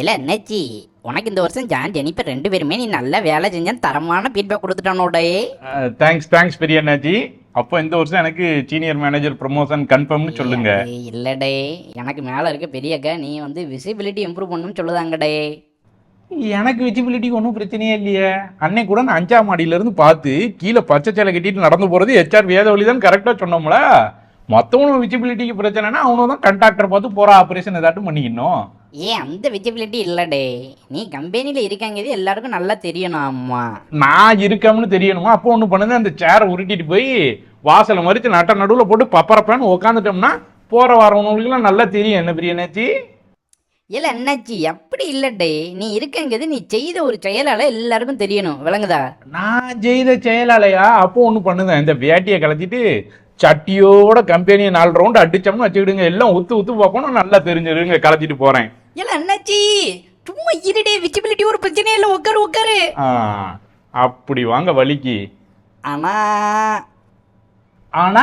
இல்லை என்னாச்சி? உனக்கு இந்த வருஷம் ஜான் ஜெனிப்பர் ரெண்டு பேருமே நீ நல்ல வேலை செஞ்சேன் தரமான ஃபீட்பேக் கொடுத்துட்டானோடே. தேங்க்ஸ் தேங்க்ஸ் பெரிய அண்ணாச்சி. அப்போ இந்த வருஷம் எனக்கு சீனியர் மேனேஜர் ப்ரமோஷன் கன்ஃபார்ம்னு சொல்லுங்க. இல்லடே. எனக்கு மேலே இருக்க பெரியக்கா நீ வந்து விசிபிலிட்டி இம்ப்ரூவ் பண்ணணும்னு சொல்லுதாங்கடே. எனக்கு விசிபிலிட்டி ஒன்றும் பிரச்சனையே இல்லையே. அன்னைக்கு கூட நான் அஞ்சாம் மாடியில இருந்து பார்த்து கீழே பச்சை சேலை கட்டிட்டு நடந்து போறது ஹெச்ஆர் வேதவழி தான் கரெக்டாக சொன்னோம்ல. மற்றவனும் விசிபிலிட்டிக்கு பிரச்சனைனா அவனும் தான் கண்டாக்டர் பார்த்து போற ஆப்ரேஷன் ஏதாட்டும் பண்ணிக்கணும். ஏன் அந்த விசிபிலிட்டி இல்லடே? நீ கம்பெனியில் இருக்காங்கிறது எல்லாருக்கும் நல்லா தெரியணும் அம்மா நான் இருக்கோம்னு தெரியணுமா? அப்போ ஒன்று பண்ணுது அந்த சேரை உருட்டிட்டு போய் வாசலை மறித்து நட்ட நடுவில் போட்டு பப்பரப்பான்னு உக்காந்துட்டோம்னா போற வரவங்களுக்குலாம் நல்லா தெரியும். என்ன பெரிய என்னாச்சு இல்ல என்னாச்சி அப்படி இல்லடே. நீ இருக்கங்கிறது நீ செய்த ஒரு செயலால எல்லாருக்கும் தெரியணும். விளங்குதா? நான் செய்த செயலாலையா? அப்போ ஒன்று பண்ணுதேன் இந்த வேட்டியை கலத்திட்டு சட்டியோட கம்பெனியை நாலு ரவுண்டு அடிச்சோம்னு வச்சுக்கிடுங்க. எல்லாம் உத்து உத்து பார்க்கணும். நல்லா தெரிஞ்சிருங்க. கலத்திட்டு போறேன். இல்ல அண்ணாச்சி சும்மா இருடே விசிபிலிட்டி ஒரு பிரச்சனையே இல்லை உட்காரு உட்காரு ஆ, அப்படி வாங்க வலிக்கு ஆனா ஆனா?